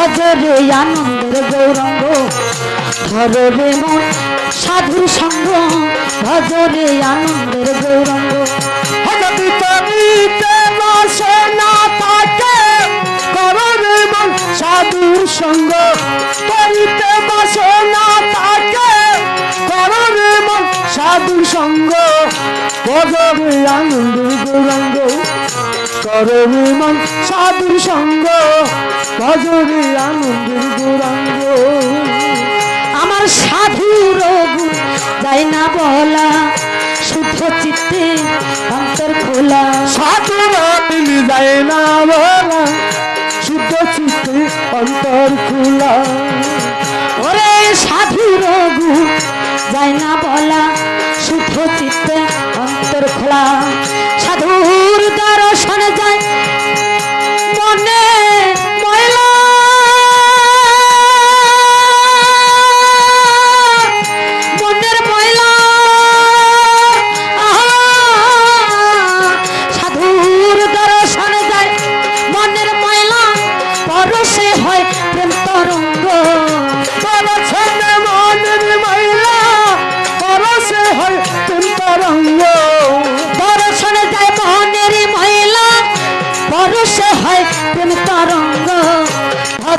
ভজরে আনন্দের গৌরঙ্গ ধরবে মন সাধুর সঙ্গ ভজরে আনন্দের গৌরঙ্গ সাধুর সঙ্গ। তরিতে বসে না করবে মন সাধুর সঙ্গ। করবে আনন্দের গৌরঙ্গ করবে মন সাধুর সঙ্গ ভজরে আনন্দের গৌরঙ্গ। আমার সাধুর গুণ যাই না বলা শুদ্ধ চিত্তে অন্তর খোলা। সাধুরা মিলি যায় না বলা শুদ্ধ চিত্তে অন্তর খোলা। ওরে সাধুর গুণ যাই না বলা শুদ্ধ চিত্তে অন্তর খোলা।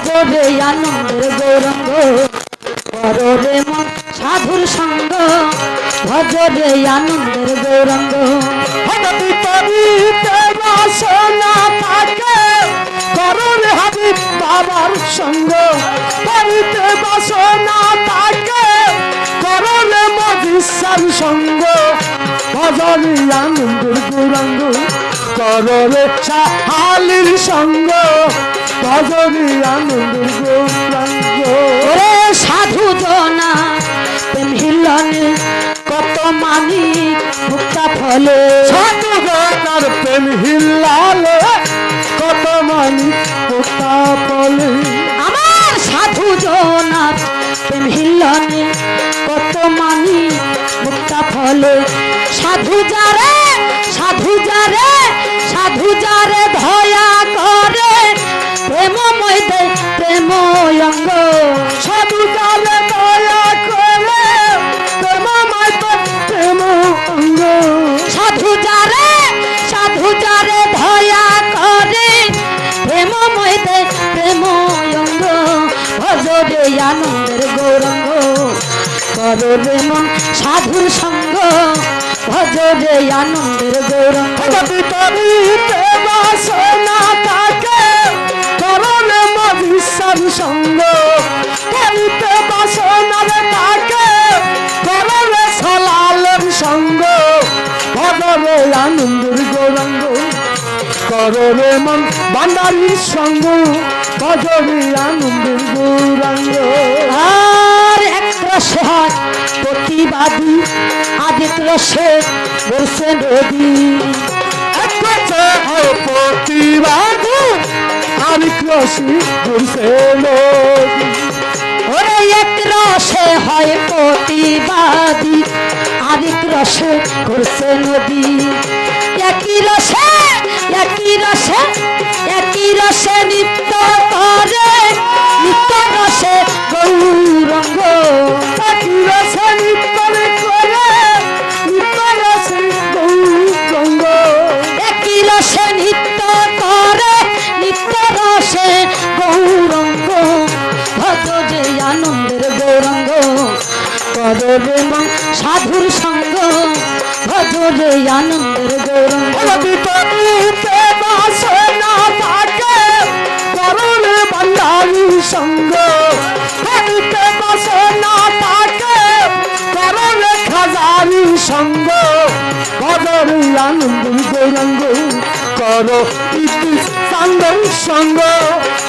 ভজরে আনন্দের গৌরঙ্গ, কররে মন সাধুর সঙ্গ, ভজরে আনন্দের গৌরঙ্গ। বাবার সঙ্গ। তরিতে বাসনা থাকে করুন মজিসার সঙ্গ। ভজনি আনন্দের গুরঙ্গ। কররে সাহালির সঙ্গ ভজনি আনন্দের গৌরাঙ্গ। সাধু জনা প্রেম হিলনে কত মানি মুক্তা ফলে। সাধু গানার প্রেম হিল্লালে কত মানি পোতা পলে আমার সাধু জনার প্রেম হিলনে কত মানি মুক্তা ফলে। সাধু যারে করবে মন সাধুর সঙ্গ। ভজরে আনন্দের গৌরঙ্গ বাসনা সঙ্গ। তরিতে বাসনার থাকে করলে সলালের সঙ্গ। আনন্দের গৌরঙ্গ কররে মন বান্দারির সঙ্গ। ভজরে আনন্দের গৌরঙ্গ আর রসে হয় প্রতিবাদী। আদিত রসে বসে নদী প্রতিবাদ আমি ক্রসি ঘুরছে নদী ওরে এক রসে হয় প্রতিবাদী আরেক রসে করছে নদী একই রসে একই রসে একই রসে নিত্য সাধুর সঙ্গ ভজ যে আনন্দের বান্দারির সঙ্গ সঙ্গ বদরি আনন্দ গৌরঙ্গ করো সঙ্গ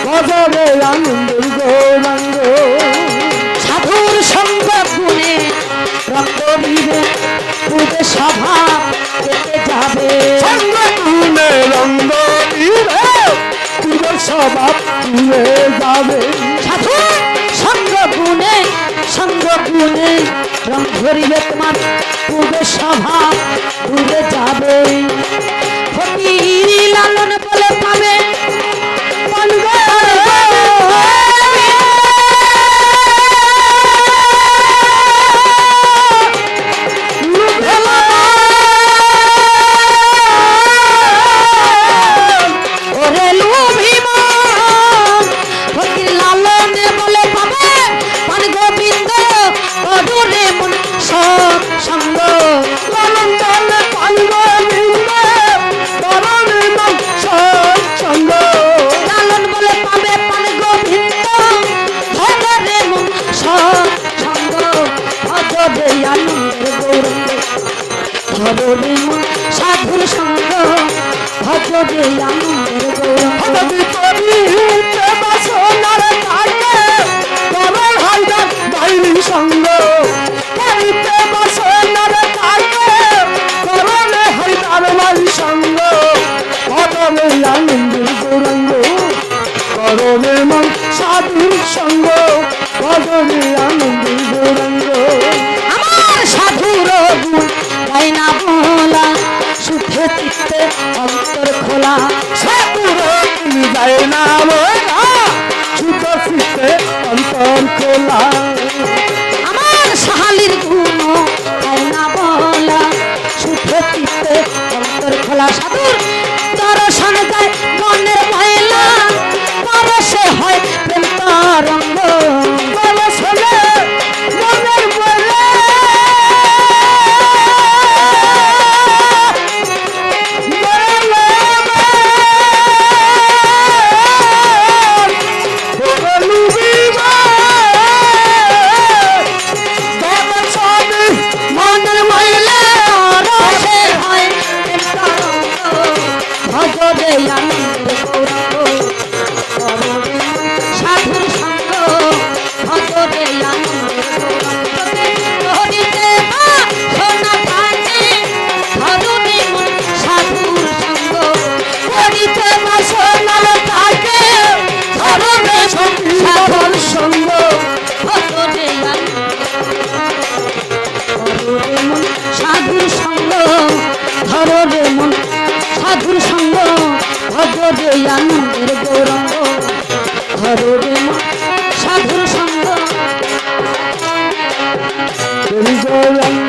বদরে আনন্দ গৌরঙ্গ দিবে পুজো সভা কেটে যাবে। সঙ্গ তুলে রঙ্গ দিবে পুরো স্বভাব তুলে যাবে। সাধু সঙ্গ গুণে সঙ্গ গুণে রং ধরিবে তোমার পুজো সভা। হাইদার বাইরি সঙ্গ সঙ্গ করলে মন সাধুর সঙ্গ। অন্তর খোলা তুমি যায় না মোরা অন্তর খোলা। আমার সাহালির গুণ তাই না বলা। সুখে চিত্তে অন্তর খোলা, সাধুর দর্শন যায় মনের ময়লা। পরশে হয় প্রেম তরঙ্গ। সাধুর সঙ্গ পানে ধরুনি মন। সাধুর সঙ্গ ভগরে আনন্দের গৌরঙ্গ হরে সাধুর সঙ্গ। গৌরঙ্গ